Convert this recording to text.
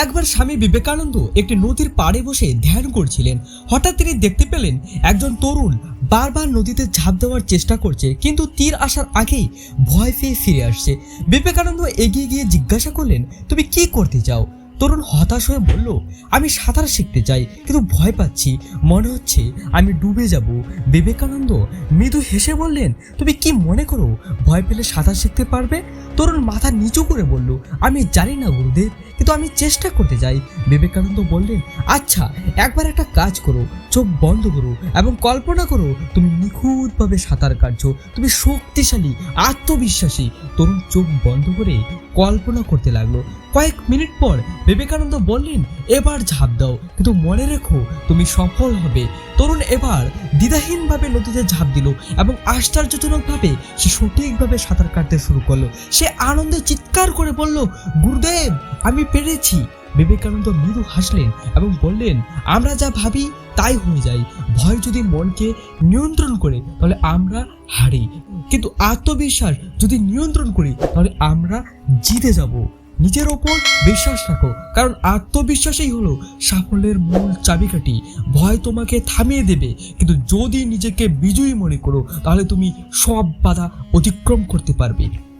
একবার স্বামী বিবেকানন্দ একটি নদীর পাড়ে বসে ধ্যান করছিলেন। হঠাৎ তিনি দেখতে পেলেন একজন তরুণ বারবার নদীতে ঝাঁপ দেওয়ার চেষ্টা করছে, কিন্তু তীর আসার আগেই ভয় পেয়ে ফিরে আসছে। বিবেকানন্দ এগিয়ে গিয়ে জিজ্ঞাসা করলেন, তুমি কি করতে চাও? তরুণ হতাশ হয়ে বলল, আমি সাঁতার শিখতে চাই, কিন্তু ভয় পাচ্ছি। মনে হচ্ছে আমি ডুবে যাব। বিবেকানন্দ মৃদু হেসে বললেন, তুমি কি মনে করো, ভয় পেলে সাঁতার শিখতে পারবে? তরুণ মাথা নিচু করে বলল, আমি জানি না গুরুদেব। কিন্তু আমি চেষ্টা করতে যাই। বিবেকানন্দ বললেন আচ্ছা একবার একটা কাজ করো। চোখ বন্ধ করো এবং কল্পনা করো, তুমি নিখুঁতভাবে সাঁতার কাটছো। তুমি শক্তিশালী, আত্মবিশ্বাসী। তরুণ চোখ বন্ধ করে কল্পনা করতে লাগল। কয়েক মিনিট পর বিবেকানন্দ বললেন, এবার ঝাঁপ দাও, কিন্তু মনে রেখো, তুমি সফল হবে। তরুণ এবার দ্বিধাহীনভাবে নদীতে ঝাঁপ দিল এবং আশ্চর্যজনকভাবে সে সঠিকভাবে সাঁতার কাটতে শুরু করল। সে আনন্দে চিৎকার করে বলল, গুরুদেব, আমি পেরেছি। বিবেকানন্দ মৃদু হাসলেন এবং বললেন, আমরা যা ভাবি তাই হয়ে যায়। ভয় যদি মনকে নিয়ন্ত্রণ করে, তাহলে আমরা হারি। কিন্তু আত্মবিশ্বাস যদি নিয়ন্ত্রণ করি, তাহলে আমরা জিতে যাব। নিজের ওপর বিশ্বাস রাখো, কারণ আত্মবিশ্বাসই হলো সাফল্যের মূল চাবিকাঠি। ভয় তোমাকে থামিয়ে দেবে, কিন্তু যদি নিজেকে বিজয়ী মনে করো, তাহলে তুমি সব বাধা অতিক্রম করতে পারবে।